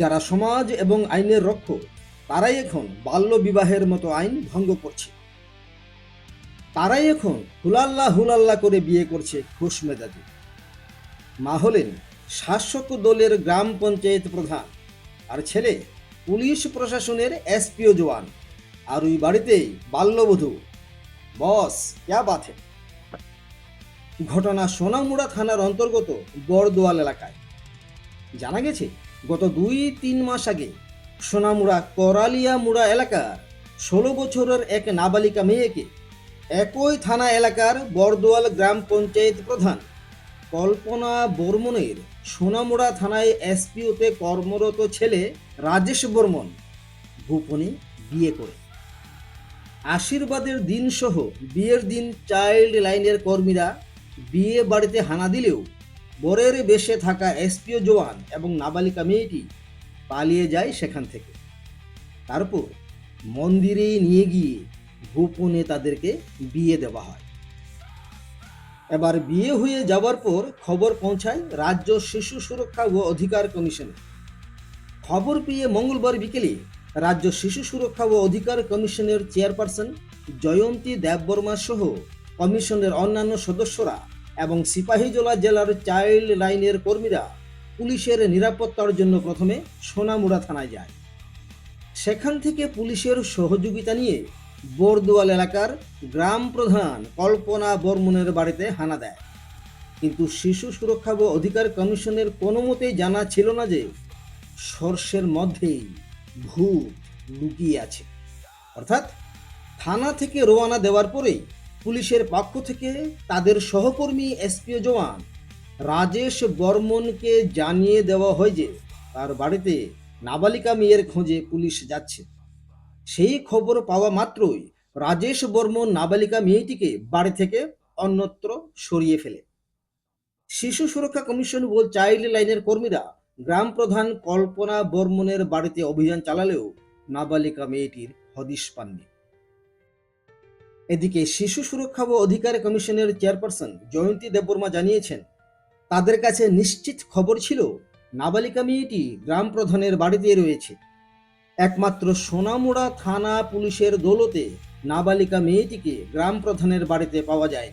যারা সমাজ এবং আইনের রক্ষক তারাই এখন বাল্য বিবাহের মতো আইন ভঙ্গ করছে। তারাই এখন হুলাল্লা হুলাল্লা করে বিয়ে করছে খুশ মেজাজে। মা হলেন শাসক দলের গ্রাম পঞ্চায়েত প্রধান, আর ছেলে পুলিশ প্রশাসনের এসপিও জওয়ান, আর ওই বাড়িতেই বাল্যবধূ। বস, ক্যা বাথে ঘটনা সোনামুড়া থানার অন্তর্গত বড়দোয়াল এলাকায়। জানা গেছে গত দুই তিন মাস আগে সোনামুড়া করালিয়া মুড়া এলাকার ষোলো বছরের এক নাবালিকা মেয়েকে একই থানা এলাকার বরদোয়াল গ্রাম পঞ্চায়েত প্রধান কল্পনা বর্মনের সোনামুড়া থানায় এসপিওতে কর্মরত ছেলে রাজেশ বর্মন গোপনে বিয়ে করে। আশীর্বাদের দিন সহ বিয়ের দিন চাইল্ড লাইনের কর্মীরা বিয়ে বাড়িতে হানা দিলেও বরের বেশে থাকা এসপিও জওয়ান এবং নাবালিকা মেয়েটি পালিয়ে যায় সেখান থেকে। তারপর মন্দিরে নিয়ে গিয়ে গোপনে তাদেরকে বিয়ে দেওয়া হয়। এবার বিয়ে হয়ে যাওয়ার পর খবর পৌঁছায় রাজ্য শিশু সুরক্ষা ও অধিকার কমিশনে। খবর পেয়ে মঙ্গলবার বিকেলে রাজ্য শিশু সুরক্ষা ও অধিকার কমিশনের চেয়ারপারসন জয়ন্তী দেববর্মা সহ কমিশনের অন্যান্য সদস্যরা এবং সিপাহীজলা জেলার চাইল্ড লাইনের কর্মীরা পুলিশের নিরাপত্তার জন্য প্রথমে সোনামুড়া থানায় যায়। সেখান থেকে পুলিশের সহযোগিতা নিয়ে বরদোয়াল এলাকার গ্রাম প্রধান কল্পনা বর্মনের বাড়িতে হানা দেয়। কিন্তু শিশু সুরক্ষা ও অধিকার কমিশনের কোনো মতেই জানা ছিল না যে সর্ষের মধ্যেই ভূত লুকিয়ে আছে। অর্থাৎ থানা থেকে রোয়ানা দেওয়ার পরেই পুলিশের পক্ষ থেকে তাদের সহকর্মী এসপিও জওয়ান রাজেশ বর্মনকে জানিয়ে দেওয়া হয় যে তার বাড়িতে নাবালিকা মেয়ের খোঁজে পুলিশ যাচ্ছে। সেই খবর পাওয়া মাত্রই রাজেশ বর্মন নাবালিকা মেয়েটিকে বাড়ি থেকে অন্যত্র সরিয়ে ফেলে। শিশু সুরক্ষা কমিশন ও চাইল্ড লাইনের কর্মীরা গ্রাম প্রধান কল্পনা বর্মনের বাড়িতে অভিযান চালালেও নাবালিকা মেয়েটির হদিশ পাননি। এদিকে শিশু সুরক্ষা ও অধিকার কমিশনের চেয়ারপারসন জয়ন্তী দেববর্মা জানিয়েছেন, তাদের কাছে নিশ্চিত খবর ছিল, নাবালিকা মেয়েটি গ্রাম প্রধানের বাড়িতে রয়েছে। একমাত্র সোনামুড়া থানা পুলিশের দৌলতে নাবালিকা মেয়েটিকে গ্রাম প্রধানের বাড়িতে পাওয়া যায়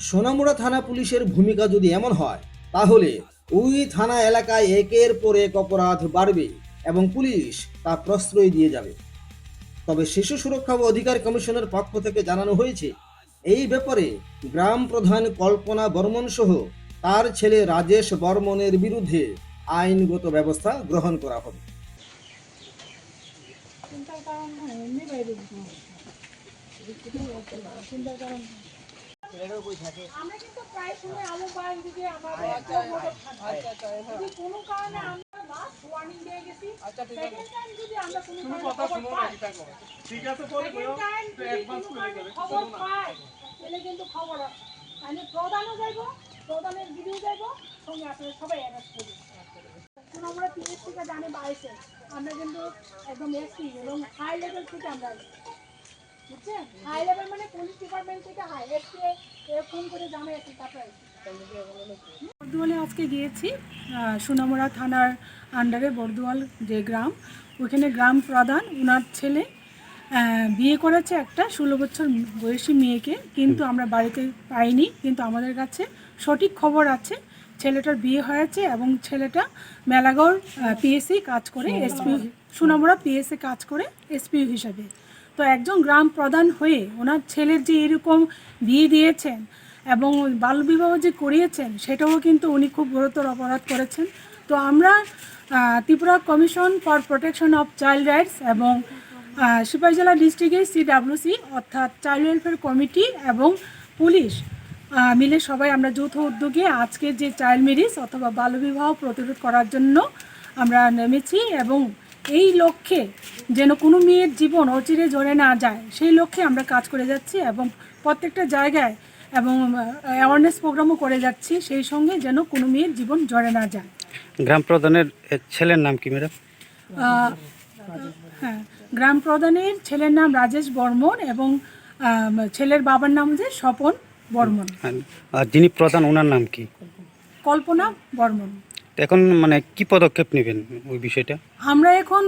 সোনামুড়া থানা পুলিশের ভূমিকা যদি এমন হয়, তাহলে ওই থানা এলাকায় একের পর এক অপরাধ বাড়বে এবং পুলিশ তা প্রশ্রয় দিয়ে যাবে। তবে শিশু সুরক্ষা ও অধিকার কমিশনের পক্ষ থেকে জানানো হয়েছে এই ব্যাপারে গ্রাম প্রধান কল্পনা বর্মন সহ তার ছেলে রাজেশ বর্মনের বিরুদ্ধে আইনগত ব্যবস্থা গ্রহণ করা হবে। আমরা কিন্তু প্রায় সময় দিকে আমার কোনো কারণে ওয়ার্নিং দিয়ে গেছি। সেকেন্ড টাইম যদি আমরা কোনো কারণে খবর পাই ঠিক আছে টাইম যদি কোনো খবর পাই তাহলে কিন্তু খবর আছে তাহলে প্রধানও যাইব প্রধানের ভিডিও যাইব সঙ্গে আসলে সবাই অ্যারেস্ট করবে। এখন আমরা পিএস থেকে জানি বাইশে। আমরা কিন্তু একদম এসপি এবং হাই লেভেল থেকে আমরা। বুঝছেন? হাই লেভেল মানে পুলিশ ডিপার্টমেন্ট থেকে হাই এসপি ফোন করে জানাই আসি তারপরে। বর্দুয়ালে আজকে গিয়েছি আহ, সোনামুড়া থানার আন্ডারে বর্দুয়াল যে গ্রাম ওখানে গ্রাম প্রধান ওনার ছেলে বিয়ে করেছে একটা ষোলো বছর বয়সী মেয়েকে কিন্তু আমরা বাড়িতে পাইনি কিন্তু আমাদের কাছে সঠিক খবর আছে ছেলেটার বিয়ে হয়েছে এবং ছেলেটা মেলাগড় পিএসসি কাজ করে এসপি সোনামুড়া পিএসসি কাজ করে এসপি হিসাবে। তো একজন গ্রাম প্রধান হয়ে ওনার ছেলের যে এরকম বিয়ে দিয়েছেন এবং বাল্যবিবাহ যে করিয়েছেন, সেটাও কিন্তু উনি খুব গুরুতর অপরাধ করেছেন। তো আমরা Tripura commission for protection of child rights এবং সিপাহীজলা ডিস্ট্রিক্টের সিডাব্লিউসি অর্থাৎ চাইল্ড ওয়েলফেয়ার কমিটি এবং পুলিশ মিলে সবাই আমরা যৌথ উদ্যোগে আজকের যে চাইল্ড ম্যারেজ অথবা বাল্যবিবাহ প্রতিরোধ করার জন্য আমরা নেমেছি এবং এই লক্ষ্যে যেন কোনো মেয়ের জীবন অচিরে জড়ে না যায়, সেই লক্ষ্যে আমরা কাজ করে যাচ্ছি এবং প্রত্যেকটা জায়গায় এবং অ্যাওয়ারনেস প্রোগ্রামও করে যাচ্ছি। সেই সঙ্গে যেন কোনো মেয়ের জীবন জড়ে না যায়। গ্রাম প্রধানের ছেলের নাম কি ম্যাডাম হ্যাঁ গ্রাম প্রধানের ছেলের নাম রাজেশ বর্মন এবং ছেলের বাবার নাম যে স্বপন বর্মন। আর যিনি প্রধান ওনার নাম কি? কল্পনা বর্মন। তো এখন মানে কি পদক্ষেপ নেবেন ওই বিষয়টা? আমরা এখন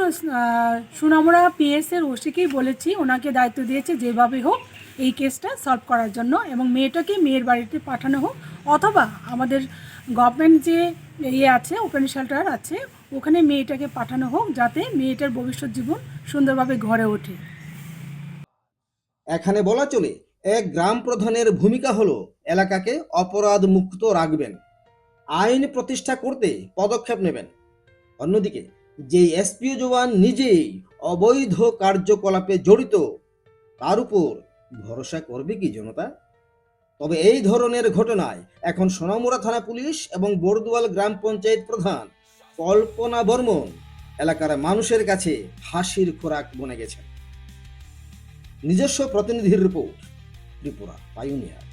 সুনামুরা পিএস এর ওসিকেই বলেছি ওনাকে দায়িত্ব দিয়েছে যেভাবে হোক এই কেসটা সলভ করার জন্য এবং মেয়েটাকে মেয়ের বাড়িতে পাঠানো হোক অথবা আমাদের গভর্নমেন্ট যে ইয়ে আছে ওপেন শেল্টার আছে ওখানে মেয়েটাকে পাঠানো হোক যাতে মেয়েটার ভবিষ্যৎ জীবন সুন্দরভাবে ঘরে ওঠে। এখানে বলা চলে এক গ্রাম প্রধানের ভূমিকা হলো এলাকাকে অপরাধ মুক্ত রাখবেন। আইন প্রতিষ্ঠা করতে পদক্ষেপ নেবেন। অন্যদিকে যে এসপিও জওয়ান নিজেই অবৈধ কার্যকলাপে জড়িত। তার উপর ভরসা করবে কি জনতা? তবে এই ধরনের ঘটনায় এখন সোনামুড়া থানা পুলিশ এবং বর্দুয়াল গ্রাম পঞ্চায়েত প্রধান কল্পনা বর্মন এলাকার মানুষের কাছে হাসির খোরাক বনে গেছেন। নিজস্ব প্রতিনিধির রিপোর্ট ত্রিপুরা পাইওনিয়ার